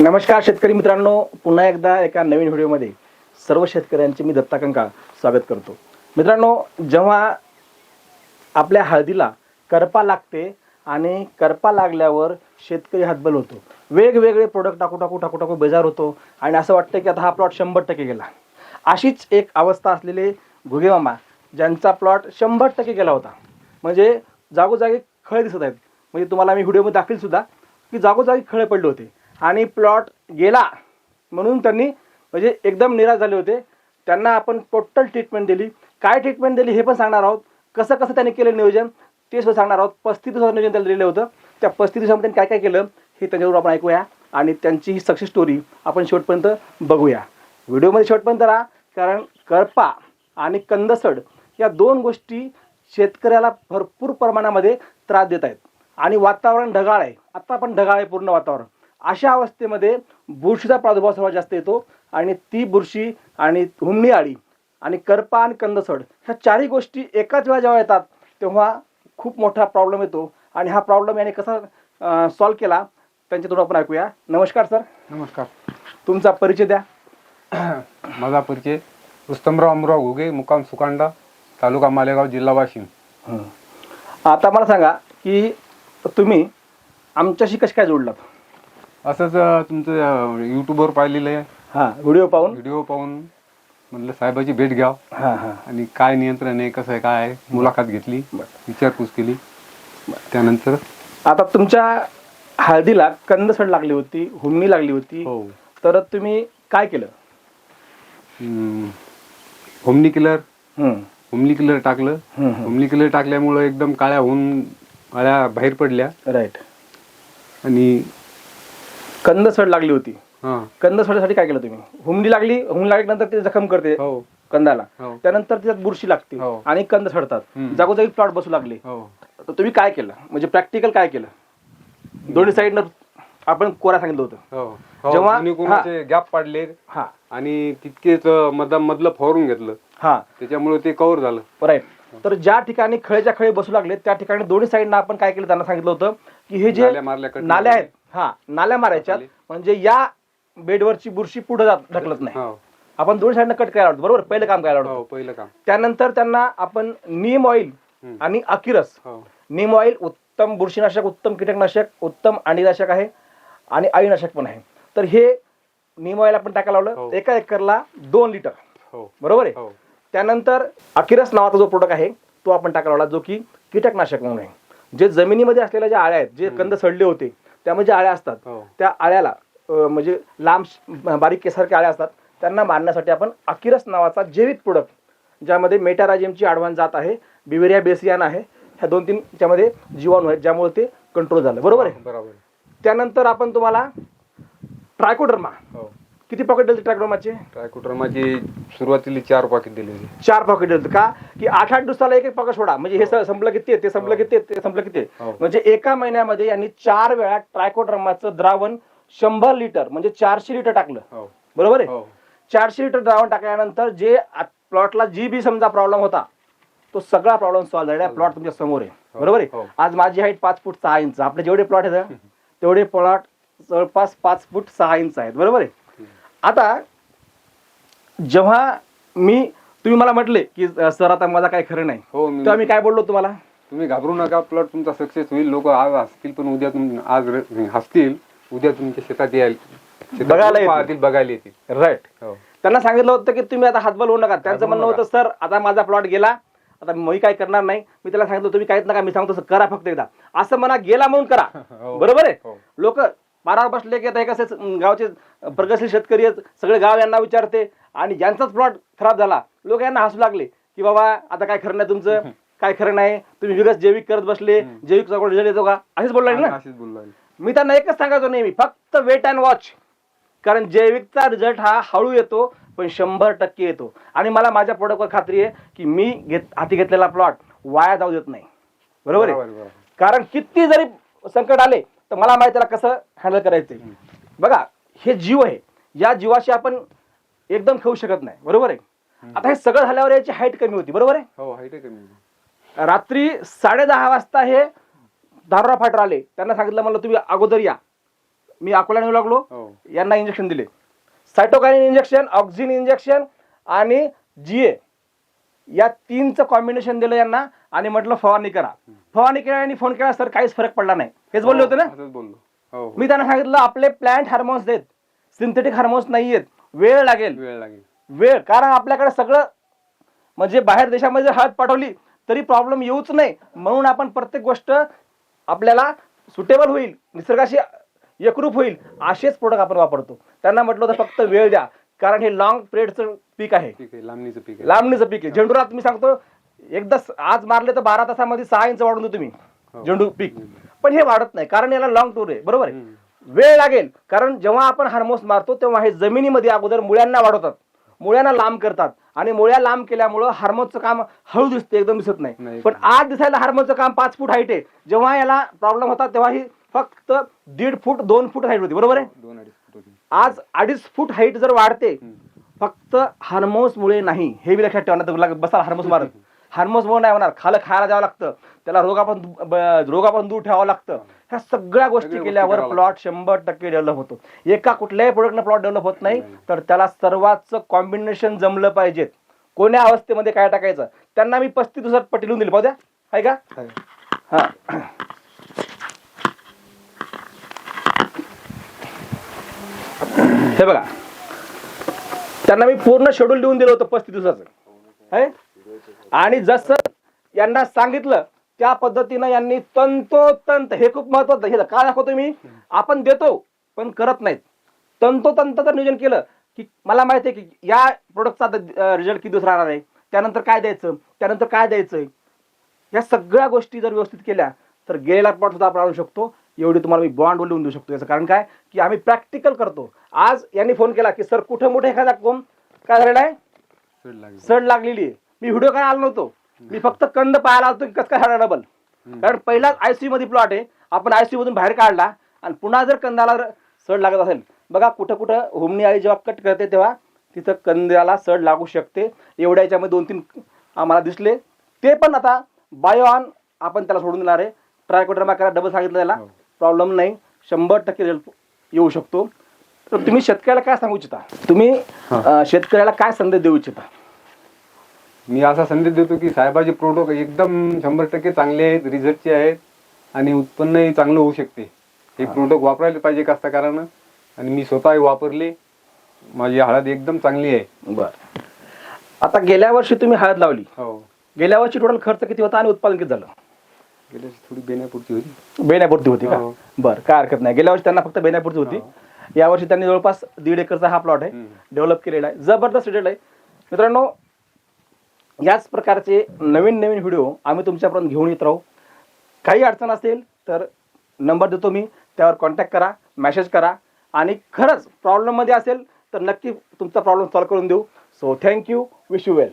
नमस्कार शेतकरी मित्रांनो. पुन्हा एकदा एका नवीन व्हिडिओमध्ये सर्व शेतकऱ्यांचे मी दत्ताकंका स्वागत करतो. मित्रांनो जेव्हा आपल्या हळदीला करपा लागते आणि करपा लागल्यावर शेतकरी हातबल होतो. वेगवेगळे प्रोडक्ट टाकू टाकू टाकू टाकू बेजार होतो आणि असं वाटतं की आता हा प्लॉट शंभर टक्के गेला. अशीच एक अवस्था असलेले घुगेमामा ज्यांचा प्लॉट शंभर टक्के गेला होता. म्हणजे जागोजागी खळे दिसत आहेत. म्हणजे तुम्हाला मी व्हिडिओमध्ये दाखवेल सुद्धा की जागोजागी खळे पडले होते. आणि प्लॉट गेला. म्हणून त्यांनी म्हणजे एकदम निराश झाले होते. त्यांना आपण टोटल ट्रीटमेंट दिली. काय ट्रीटमेंट दिली हे पण सांगणार आहोत. कसं कसं त्यांनी केलं नियोजन ते सुद्धा सांगणार आहोत. पस्तीस दिवसाचं नियोजन त्यांना दिलेलं होतं. त्या पस्तीस दिवसामध्ये त्यांनी काय काय केलं हे त्यांच्यावर आपण ऐकूया आणि त्यांची ही सक्सेस स्टोरी आपण शेवटपर्यंत बघूया. व्हिडिओमध्ये शेवटपर्यंत राहा कारण करपा आणि कंदसड या दोन गोष्टी शेतकऱ्याला भरपूर प्रमाणामध्ये त्रास देत आहेत. आणि वातावरण ढगाळ आहे. आत्ता पण ढगाळ आहे पूर्ण वातावरण. अशा अवस्थेमध्ये बुरशीचा प्रादुर्भाव सर्वात जास्त येतो आणि ती बुरशी आणि हुमणी आळी आणि करपा आणि कंदसड ह्या चारही गोष्टी एकाच वेळा जेव्हा येतात तेव्हा खूप मोठा प्रॉब्लेम येतो. आणि हा प्रॉब्लेम याने कसा सॉल्व्ह केला त्यांच्यातून आपण ऐकूया. नमस्कार सर नमस्कार. तुमचा परिचय द्या. माझा परिचय रुस्तमराव अमराव घुगे मुक्काम सुकांडा तालुका मालेगाव जिल्हा वाशिम. आता मला सांगा की तुम्ही आमच्याशी कशी काय जोडलात? असंच अं, तुमचं अं, यूट्यूबवर पाहिलेलं आहे. हां व्हिडिओ पाहून? व्हिडिओ पाहून म्हणलं साहेबाची भेट घ्याव हां हां. आणि काय नियंत्रण आहे कसं आहे काय आहे मुलाखत घेतली. विचारपूस केली. त्यानंतर? आता तुमच्या हळदीला कंदसड लागली होती हुमणी लागली होती. हो. तर तुम्ही काय केलं? हम्म, होमनी किलर हम्म, होमनी किलर टाकलं. हम्म, हम्म. होमनी किलर टाकल्यामुळं एकदम काळ्या होऊन काळ्या बाहेर पडल्या. राईट आणि कंदसड लागली होती. हां. कंदसडसाठी काय केलं तुम्ही? हुमणी लागली हुमणी लागल्यानंतर ते जखम करते हो. कंदाला. हो. त्यानंतर त्याच्यात बुरशी लागते हो. आणि कंद सडतात. हम्म. जागोजागी प्लॉट बसू लागले. हो. तर तुम्ही काय केलं? म्हणजे प्रॅक्टिकल काय केलं? दोन्ही साईडनं आपण कोरा सांगितलं होतं. हो. हो. जेव्हा- दोन्ही कोणाचे गॅप पाडले हा. आणि तितकेच मधला मधलं फवारून घेतलं. हा. त्याच्यामुळे ते कव्हर झालं. राईट तर ज्या ठिकाणी खळेच्या खळे बसू लागले त्या ठिकाणी दोन्ही साईडनं आपण काय केलं? त्यांना सांगितलं होतं की हे जे नाल्या मारल्या कट नाल्या आहेत हा नाल्या मारायच्यात खाली. म्हणजे या बेडवरची बुरशी पुढे ढकलत नाही. हो. आपण दोन्ही साईडनं कट करायला आवडतो बरोबर? पहिलं काम करायला आवडतं. हो पहिलं काम. त्यानंतर त्यांना आपण नीम ऑइल हम्म. आणि अकिरस. हो. नीम ऑइल उत्तम बुरशीनाशक उत्तम कीटकनाशक उत्तम अंडीनाशक आहे आणि अळीनाशक पण आहे. तर हे नीम ऑइल आपण टाकायला हो. लावलं एका एकरला दोन लिटर हो. बरोबर आहे? हो. त्यानंतर अकिरस नावाचा जो प्रोडक्ट आहे तो आपण टाकायला लावला जो की कीटकनाशक म्हणून आहे. जे जमिनीमध्ये असलेल्या ज्या आळ्या आहेत जे कंद सडले होते त्यामध्ये ज्या आळ्या असतात. हो. त्या आळ्याला अं, म्हणजे लांब बारीक केसारख्या आळ्या असतात. त्यांना मारण्यासाठी आपण अकिरस नावाचा जैविक प्रोडक्ट ज्यामध्ये मेटाराजियमची आडवान जात आहे बिवेरिया बेसियान आहे ह्या दोन तीन त्यामध्ये जीवाणू आहेत ज्यामुळे ते कंट्रोल झालं. बरोबर आहे? बरोबर त्यानंतर आपण तुम्हाला ट्रायकोडर्मा. हो. किती पॉकेट दिली ट्रायकोडर्माचे ट्रायकोटर्माची सुरुवातीला चार पॉकेट दिली होती. चार पॉकेट दिलं का? की आठ आठ दिवसाला एक एक पॉकेट सोडा. म्हणजे हे स- संपलं की ते ते संपलं की ते ते संपलं की ते. हो. म्हणजे एका महिन्यामध्ये यांनी चार वेळा ट्रायकोड्रमाचं द्रावण शंभर लिटर म्हणजे चारशे लिटर टाकलं. हो. बरोबर आहे? हो. चारशे लिटर द्रावण टाकल्यानंतर जे प्लॉटला जी बी समजा प्रॉब्लेम होता तो सगळा प्रॉब्लेम सॉल्व्ह झालेला प्लॉट तुमच्यासमोर आहे. हो, बरोबर आहे? हो. आज माझी हाईट पाच फूट सहा इंच आपले जेवढे प्लॉट आहेत तेवढे प्लॉट जवळपास पाच फूट सहा इंच आहेत. बरोबर आहे? आता जेव्हा मी तुम्ही मला म्हटले की सर आता माझा काय खरं नाही. हो मी तेव्हा मी काय बोललो तुम्हाला? तुम्ही घाबरू नका प्लॉट तुमचा सक्सेस होईल. लोक आज हसतील पण उद्या तुम आज र- हसतील. उद्या तुमच्या शेतात शेतात बघायला येतील. पाहतील बघायला येतील. राईट हो. त्यांना सांगितलं होतं की तुम्ही आता हातबल होऊ नका. त्यांचं म्हणणं. होतं सर आता माझा प्लॉट गेला. आता मी काय करणार नाही. मी त्याला सांगितलं तुम्ही काहीच नका. मी सांगतो "सर, करा फक्त एकदा. असं म्हणा गेला म्हणून करा. हो. बरोबर आहे? हो. लोक पारावर बसले की आता हे कसे गावचे प्रगतशील शेतकरी आहेत सगळे गाव यांना विचारते आणि ज्यांचाच प्लॉट खराब झाला लोक यांना हसू लागले की बाबा आता काय खरं नाही तुमचं काय खरं नाही तुम्ही विगस जैविक करत बसले जैविक सगळं रिझल्ट येतो का? असेच बोलला ना? बोललो. मी त्यांना एकच सांगायचो नेहमी फक्त वेट अँड वॉच कारण जैविकचा रिझल्ट हा हळू येतो पण शंभर टक्के येतो. आणि मला माझ्या प्रोडक्टवर खात्री आहे की मी घेत हाती घेतलेला प्लॉट वाया जाऊ देत नाही. बरोबर आहे. कारण किती जरी संकट आले तर मला माहिती त्याला कसं हँडल करायचंय बघा हे जीव आहे. या जीवाशी आपण एकदम खेळू शकत नाही. बरोबर आहे? आता हे सगळं झाल्यावर याची हाईट कमी होती. बरोबर आहे? हो हाईट कमी रात्री साडे दहा वाजता हे दारोरा फाटर आले. त्यांना सांगितलं मला तुम्ही अगोदर या. मी अकोला येऊ लागलो. हो. यांना इंजेक्शन दिले. सायटोकाइन इंजेक्शन ऑक्सिजन इंजेक्शन आणि जीए या तीनचं कॉम्बिनेशन दिलं यांना. आणि म्हटलं फवारणी करा. फवारणी केला आणि फोन केला सर काहीच फरक पडला नाही. हेच बोलले होते ना? असंच बोललो. हो हो. मी त्यांना सांगितलं आपले प्लांट हार्मोन्स आहेत सिंथेटिक हार्मोन्स नाही आहेत वेळ लागेल. वेळ लागेल. वेळ कारण आपल्याकडे सगळं म्हणजे बाहेर देशामध्ये जर हळद पाठवली तरी प्रॉब्लेम येऊच नाही. म्हणून आपण प्रत्येक गोष्ट आपल्याला सुटेबल होईल निसर्गाशी एकरूप होईल असेच प्रोडक्ट आपण वापरतो. त्यांना म्हटलं होतं फक्त वेळ द्या. कारण हे लॉंग पिरियडचं पीक आहे. आहे लांबणीचं पीक आहे. लांबणीचं पीक आहे. झेंडूला तुम्ही सांगतो एकदा आज मारले तर बारा तासामध्ये सहा इंच वाढून देतो तुम्ही हो. झेंडू पीक. पण हे वाढत नाही कारण याला लॉंग टूर आहे बरोबर आहे. वेळ लागेल कारण जेव्हा आपण हार्मोन्स मारतो तेव्हा हे जमिनीमध्ये अगोदर मुळ्यांना वाढवतात. मुळ्यांना लांब करतात. आणि मुळ्या लांब केल्यामुळं हार्मोनचं काम हळू दिसते एकदम दिसत नाही. पण आज दिसायला हार्मोनचं काम पाच फूट हाईट आहे. जेव्हा याला प्रॉब्लेम होता तेव्हा ही फक्त दीड फूट दोन फूट हाईट होती बरोबर आहे? आज अडीच फूट हाईट जर वाढते. फक्त हार्मोन्स मुळे नाही. हे बी लक्षात ठेवा नाही बसाल हार्मोन्स मारत. हार्मोन्स मुळे नाही होणार खालं खायला द्यावं लागतं. त्याला रोगापासून रोगापासून दूर ठेवावं लागतं. ह्या सगळ्या गोष्टी केल्यावर प्लॉट शंभर टक्के डेव्हलप होतो. एका कुठल्याही प्रोडक्टनं प्लॉट डेव्हलप होत नाही. तर त्याला सर्वांचं कॉम्बिनेशन जमलं पाहिजेत कोण्या अवस्थेमध्ये काय टाकायचं? त्यांना मी पस्तीस दिवसात पट्टी लिहून दिली. पाहू द्या. आहे का. हा. हे बघा. त्यांना मी पूर्ण शेड्यूल लिहून दिलं होतं पस्तीस दिवसाचं आहे? आणि जसं यांना सांगितलं त्या पद्धतीनं यांनी तंतोतंत हे खूप महत्वाचं हे काय दाखवतो मी? आपण देतो पण करत नाहीत. तंतोतंत जर नियोजन केलं की मला माहिती आहे की या प्रोडक्टचा रिझल्ट किती दिवस राहणार आहे? त्यानंतर काय द्यायचं? त्यानंतर काय द्यायचं? या सगळ्या गोष्टी जर व्यवस्थित केल्या तर गेलेला प्लॉट सुद्धा आपण आणू शकतो. एवढी तुम्हाला मी बॉन्ड लिहून देऊ शकतो. याचं कारण काय? की आम्ही प्रॅक्टिकल करतो. आज यांनी फोन केला की सर कुठं मोठे एखादा कोंब? काय झालेला आहे? सड लागलेली आहे. मी व्हिडिओ काय आलो नव्हतो. मी फक्त कंद पाहायला आलतो की कसं काय झाला डबल कारण पहिलाच आयसीयू मध्ये प्लॉट आहे. आपण आयसीयू मधून बाहेर काढला आणि पुन्हा जर कंदाला सड लागत असेल बघा कुठं कुठं हुमणी आई जेव्हा कट करते तेव्हा तिथं कंदाला सड लागू शकते. एवढ्या याच्यामध्ये दोन तीन आम्हाला दिसले. ते पण आता बायोऑन आपण त्याला सोडून देणार आहे. ट्रायकोड्रामा करा डबल सांगितलं त्याला. हो. प्रॉब्लेम नाही. शंभर टक्के रिझल्ट येऊ शकतो. तर तुम्ही शेतकऱ्याला काय सांगू इच्छिता? तुम्ही हा. शेतकऱ्याला काय संदेश देऊ इच्छिता? मी असा संदेश देतो की साहेबाचे प्रोडक्ट एकदम शंभर टक्के चांगले आहेत रिझल्टचे आहेत आणि उत्पन्नही चांगलं होऊ शकते. हे प्रोडक्ट वापरायला पाहिजे कास्तकारानं आणि मी स्वतः वापरले माझी हळद एकदम चांगली आहे. बर. आता गेल्या वर्षी तुम्ही हळद लावली. हो. गेल्या वर्षी टोटल खर्च किती होता आणि उत्पादन किती झालं? गेल्या वर्षी थोडी बेण्यापुरती होती. बेण्यापुरती होती का? हो. बरं काय हरकत नाही. गेल्या वर्षी त्यांना फक्त बेण्यापुरती होती. यावर्षी त्यांनी जवळपास दीड एकरचा हा प्लॉट आहे. डेव्हलप केलेला आहे. जबरदस्त रिझल्ट आहे. मित्रांनो याच प्रकारचे नवीन नवीन व्हिडिओ आम्ही तुमच्यापर्यंत घेऊन येत राहू. काही अडचण असेल तर नंबर देतो मी. त्यावर कॉन्टॅक्ट करा मॅसेज करा. आणि खरंच प्रॉब्लेममध्ये असेल तर नक्की तुमचा प्रॉब्लेम सॉल्व करून देऊ. So thank you wish you well